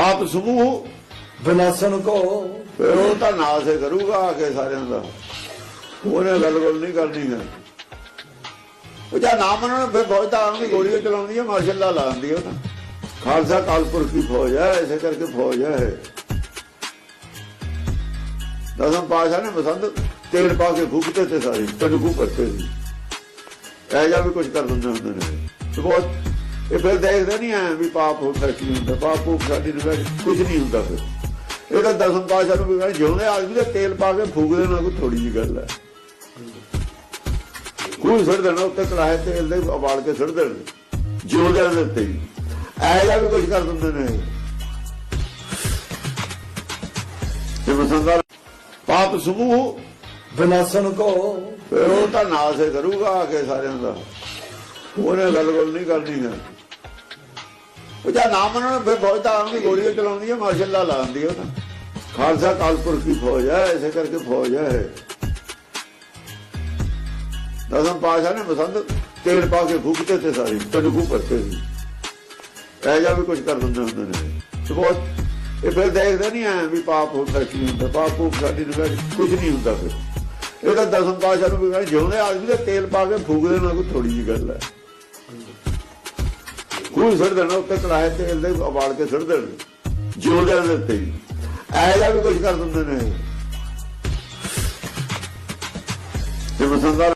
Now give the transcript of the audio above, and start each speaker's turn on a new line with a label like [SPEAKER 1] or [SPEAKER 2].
[SPEAKER 1] ਪਾਪ ਸਮੂਹ
[SPEAKER 2] ਵਿਨਾਸ਼ਨ ਕੋ।
[SPEAKER 1] ਫਿਰ ਉਹ ਤਾਂ ਨਾਸ ਕਰੂਗਾ ਆ ਕੇ ਸਾਰਿਆਂ ਦਾ। ਉਹਨੇ ਗੱਲ ਗੱਲ ਨਹੀਂ ਕਰਨੀ ਹੈ। ਉਹ ਜਾਂ ਨਾ ਮੰਨਣ ਫਿਰ ਫੌਜ ਤਾਂ ਆਉਣ ਦੀ ਚਲਾਉਂਦੀ ਹੈ ਮਾਰਸ਼ਲ ਲਾਉਂਦੀ ਉਹ ਤਾਂ। ਖਾਲਸਾ ਕਾਲਪੁਰ ਕੀ ਫੌਜ ਹੈ ਐਸੇ ਕਰਕੇ ਫੌਜ ਹੈ ਦਸਮ ਪਾਸ਼ਾ ਨੇ ਬਸੰਤ ਤੇਲ ਪਾ ਕੇ ਫੂਕਤੇ ਤੇ ਸਾਰੇ ਤਨਕੂ ਕਰਤੇ ਸੀ। ਇਹ ਜਾਂ ਵੀ ਕੁਝ ਕਰ ਦਿੰਦੇ ਹੁੰਦੇ ਨੇ। ਬਹੁਤ ਇਹ ਫਿਰ ਦੇਖਦੇ ਨਹੀਂ ਆ ਵੀ ਪਾਪ ਹੋ ਸੱਚ ਨਹੀਂ ਹੁੰਦਾ ਪਾਪ ਹੋ ਸਾਡੀ ਨਿਗਾਹ ਕੁਝ ਨਹੀਂ ਹੁੰਦਾ ਫਿਰ। ਇਹ ਤਾਂ ਦਸਮ ਪਾਸ਼ਾ ਨੂੰ ਵੀ ਕਹਿੰਦੇ ਜਿਉਂਦੇ ਆਦਮੀ ਦੇ ਤੇਲ ਪਾ ਕੇ ਫੂਕਦੇ ਨਾ ਕੋਈ ਥੋੜੀ ਜਿਹੀ ਗੱਲ ਹੈ। ਕੋਈ ਛੱਡ ਦੇਣਾ ਉੱਤੇ ਕੜਾਹੇ ਤੇਲ ਦੇ ਉਬਾਲ ਕੇ ਛੱਡ ਦੇਣ। ਜਿਉਂਦੇ ਦੇ ਉੱਤੇ ਜਾਂ ਵੀ ਕੁਝ ਕਰ ਦਿੰਦੇ ਨੇ ਇਹ। ਬਸੰਦਾ ਪਾਪ ਸਮੂਹ।
[SPEAKER 2] ਵਿਨਾਸ਼ਨ ਕੋ
[SPEAKER 1] ਫਿਰ ਉਹ ਤਾਂ ਨਾਸ ਕਰੂਗਾ ਆ ਕੇ ਸਾਰਿਆਂ ਦਾ। ਉਹਨੇ ਗੱਲ ਗੱਲ ਨਹੀਂ ਕਰਨੀ ਹੈ ਉਹ ਜਾਂ ਨਾ ਮੰਨਣ ਫਿਰ ਫੌਜ ਤਾਂ ਆਉਣ ਦੀ ਚਲਾਉਂਦੀ ਹੈ ਮਾਰਸ਼ਲ ਲਾ ਲਾਉਂਦੀ ਉਹ ਤਾਂ। ਖਾਲਸਾ ਕਾਲਪੁਰ ਕੀ ਫੌਜ ਹੈ ਐਸੇ ਕਰਕੇ ਫੌਜ ਹੈ ਦਸਮ ਪਾਸ਼ਾ ਨੇ ਬਸੰਤ ਤੇਲ ਪਾ ਕੇ ਫੂਕਤੇ ਤੇ ਸਾਰੇ ਤਨਕੂ ਕਰਤੇ ਸੀ। ਇਹ ਜਾਂ ਵੀ ਕੁਝ ਕਰ ਦਿੰਦੇ ਹੁੰਦੇ ਨੇ। ਤੇ ਬਹੁਤ, ਇਹ ਫਿਰ ਦੇਖਦੇ ਨਹੀਂ ਆ ਵੀ ਪਾਪ ਹੁੰਦਾ ਸੱਚ ਹੁੰਦਾ, ਪਾਪ ਹੋ ਸਾਡੀ ਨਿਗਾਹ ਕੁਝ ਨਹੀਂ ਹੁੰਦਾ ਫਿਰ। ਇਹ ਤਾਂ ਦਸਮ ਪਾਸ਼ਾ ਨੂੰ ਵੀ ਜਿਉਂਦੇ ਆਦਮੀ ਦੇ ਤੇਲ ਪਾ ਕੇ ਫੂਕ ਦੇਣਾ ਕੋਈ ਥੋੜੀ ਜਿਹੀ ਗੱਲ ਹੈ ਕੋਈ ਛੱਡ ਦੇਣਾ ਉੱਤੇ ਕੜਾਹੇ ਤੇਲ ਦੇ ਉਬਾਲ ਕੇ ਛੱਡ ਦੇਣ। ਜਿਉਂਦੇ ਦੇ ਉੱਤੇ ਹੀ। ਵੀ ਕੁਝ ਕਰ ਦਿੰਦੇ ਨੇ ਤੇ ਬਸੰਦਾ